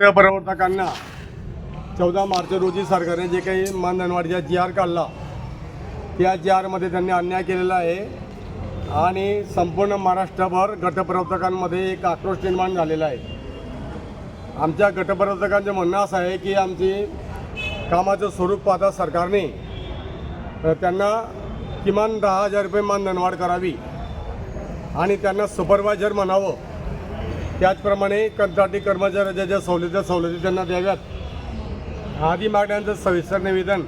प्रवर्तकांना चौदा मार्च रोजी सरकारने जे काही मानधनवाढीचा जी आर काढला त्या जी आरमध्ये त्यांनी अन्याय केलेला आहे आणि संपूर्ण महाराष्ट्रभर गटप्रवर्तकांमध्ये एक आक्रोश निर्माण झालेला आहे. आमच्या गटप्रवर्तकांचं म्हणणं असं आहे की आमची कामाचं स्वरूप पाहता सरकारने त्यांना किमान दहा हजार रुपये मानधनवाढ करावी आणि त्यांना सुपरवायझर म्हणावं. त्याचप्रमाणे कंत्राटी कर्मचाऱ्याच्या ज्या सवलती सवलती त्यांना द्याव्यात. आदी मागण्यांचं सविस्तर निवेदन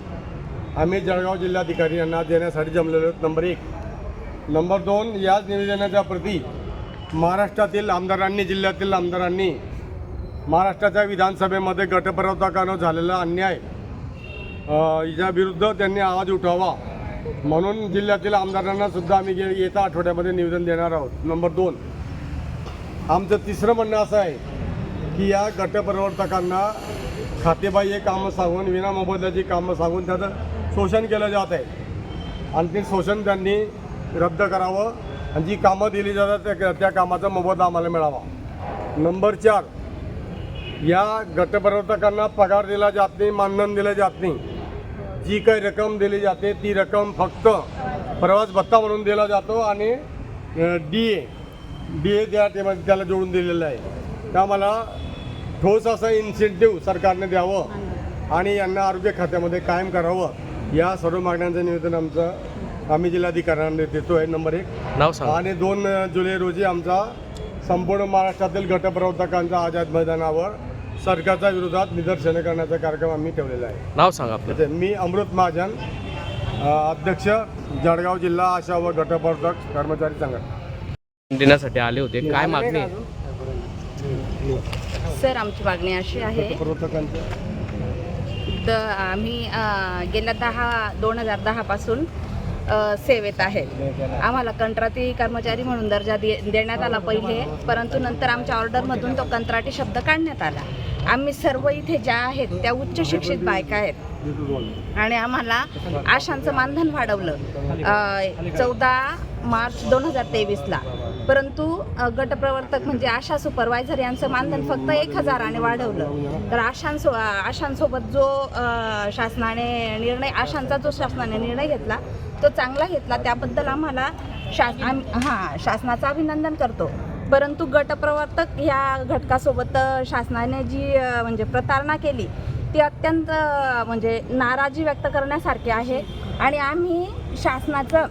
आम्ही जळगाव जिल्हाधिकारी यांना देण्यासाठी जमलेलो आहोत. नंबर एक. नंबर दोन याच निवेदनाच्या प्रती महाराष्ट्रातील आमदारांनी जिल्ह्यातील आमदारांनी महाराष्ट्राच्या विधानसभेमध्ये गटप्रवर्तकानं झालेला अन्याय याविरुद्ध विरुद्ध त्यांनी आवाज उठावा म्हणून जिल्ह्यातील आमदारांनासुद्धा आम्ही येत्या आठवड्यामध्ये निवेदन देणार आहोत. नंबर दोन. आमचं तिसरं म्हणणं असं आहे की या गटप्रवर्तकांना खातेबाह्य कामं सांगून विना मोबदल्याची कामं सांगून त्याचं शोषण केलं जात आहे. आणि ते शोषण त्यांनी रद्द करावं आणि जी कामं दिली जातात त्या त्या कामाचा मोबदला आम्हाला मिळावा. नंबर चार या गटप्रवर्तकांना पगार दिला जात नाही मानधन दिलं जात नाही. जी काही रक्कम दिली जाते ती रक्कम फक्त प्रवास भत्ता म्हणून दिला जातो आणि डी ए डी ए त्या टेमध्ये त्याला जोडून दिलेलं आहे. त्यामुळं ठोस असं इन्सेंटिव्ह सरकारने द्यावं आणि यांना आरोग्य खात्यामध्ये कायम करावं. या सर्व मागण्यांचं निवेदन आमचं आम्ही जिल्हाधिकाऱ्यांना देतो आहे नंबर एक. नाव सांगा. आणि दोन जुलै रोजी आमचा संपूर्ण महाराष्ट्रातील गटप्रवर्तकांचा आझाद मैदानावर सरकारच्या विरोधात निदर्शने करण्याचा कार्यक्रम आम्ही ठेवलेला आहे. नाव सांगा त्याचे मी अमृत महाजन अध्यक्ष जळगाव जिल्हा आशा व गटप्रवर्तक कर्मचारी संघटना. देण्यासाठी आले होते. काय मागणी आहे? सर आमची मागणी अशी आहे. द आम्ही अ, गेल्या दहा दोन हजार दहापासून अ, सेवेत आहे. आम्हाला कंत्राटी कर्मचारी म्हणून दर्जा दे देण्यात आला पहिले परंतु नंतर आमच्या ऑर्डरमधून तो कंत्राटी शब्द काढण्यात आला. आम्ही सर्व इथे ज्या आहेत त्या उच्च शिक्षित बायका आहेत. आणि आम्हाला आशांचं मानधन वाढवलं. चौदा मार्च दोन हजार तेवीसला. परंतु गटप्रवर्तक म्हणजे आशा सुपरवायझर यांचं मानधन फक्त एक हजाराने वाढवलं. तर आशांसो आशांसोबत जो शासनाने निर्णय आशांचा जो शासनाने निर्णय घेतला तो चांगला घेतला. त्याबद्दल आम्हाला शास आम हां शासनाचं अभिनंदन करतो. परंतु गटप्रवर्तक ह्या घटकासोबत शासनाने जी म्हणजे प्रतारणा केली ती अत्यंत म्हणजे नाराजी व्यक्त करण्यासारखी आहे. आणि आम्ही शासनाचं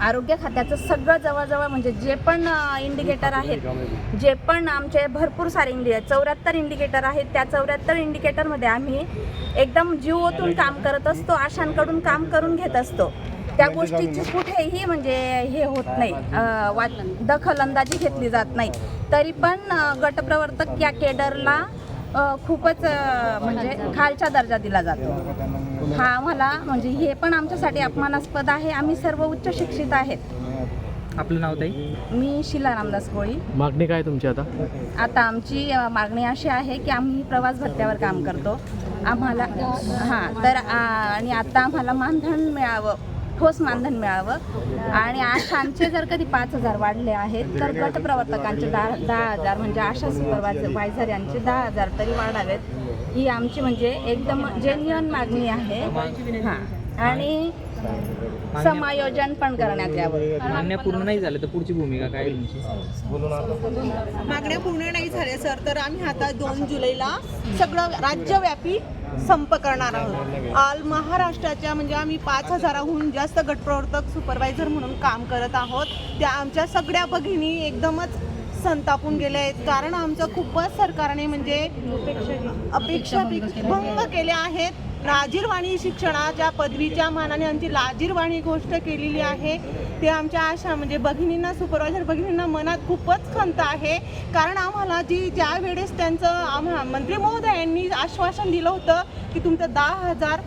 आरोग्य खात्याचं सगळं जवळजवळ म्हणजे जे पण इंडिकेटर आहेत जे पण आमचे भरपूर सारे इंडिके चौऱ्याहत्तर इंडिकेटर आहेत त्या चौऱ्याहत्तर इंडिकेटरमध्ये आम्ही एकदम जीव ओतून काम करत असतो आशांकडून काम करून घेत असतो. त्या गोष्टीची कुठेही म्हणजे हे होत नाही दखल अंदाजी घेतली जात नाही. तरी पण गटप्रवर्तक या केडरला खूपच म्हणजे खालचा दर्जा दिला जातो. हा आम्हाला म्हणजे हे पण आमच्यासाठी अपमानास्पद आहे. आम्ही सर्व उच्च शिक्षित आहेत. आपलं नाव ताई? मी शिला रामदास कोळी. मागणी काय तुमची आता? आता आमची अ, मागणी अशी आहे की आम्ही प्रवास भत्त्यावर काम करतो. आम्हाला हां तर आ, आणि आता आम्हाला मानधन मिळावं ठोस मानधन मिळावं. आणि आशांचे जर कधी पाच हजार वाढले आहेत तर गटप्रवर्तकांचे दहा दहा हजार म्हणजे आशा सुपरवायझर वायझर यांचे दहा हजार तरी वाढावेत. ही आमची म्हणजे एकदम जेन्युअन मागणी आहे. हां. आणि समायोजन पण करण्यात यावं. मान्य पूर्ण नाही झालं तर पुढची भूमिका काय मागण्या पूर्ण नाही झाल्या सर. तर आम्ही आता दोन जुलैला सगळं राज्यव्यापी संप करणार आहोत. ऑल महाराष्ट्राच्या म्हणजे आम्ही पाच हजाराहून जास्त गटप्रवर्तक सुपरवायझर म्हणून काम करत आहोत. त्या आमच्या सगळ्या भगिनी एकदमच संतापून गेले आहेत. कारण आमचं खूपच सरकारने म्हणजे अपेक्षा भंग केल्या आहेत. लाजीरवाणी शिक्षणाच्या पदवीच्या मानाने आमची लाजीरवाणी गोष्ट केलेली आहे ते आमच्या आशा म्हणजे भगिनींना सुपरवायझर भगिनींना मनात खूपच खंत आहे. कारण आम्हाला जी ज्या वेळेस त्यांचं आम्हा मंत्री महोदयांनी आश्वासन दिलं होतं की तुमचं दहा हजार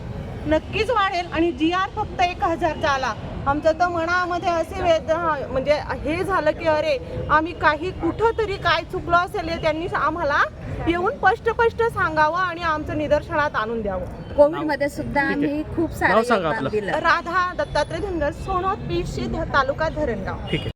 नक्कीच वाढेल आणि जी आर फक्त एक हजारचा आला आमचं तर मनामध्ये असे वेदना म्हणजे हे झालं की अरे आम्ही काही कुठं तरी काय चुकलं असेल हे त्यांनी आम्हाला येऊन स्पष्ट स्पष्ट सांगावं आणि आमचं निदर्शनात आणून द्यावं. कोविडमध्ये सुद्धा आम्ही खूप सारं योगदान. दिलं. राधा दत्तात्रय धनगर सोनोत पीशी तालुका धरणगाव. ठीक आहे.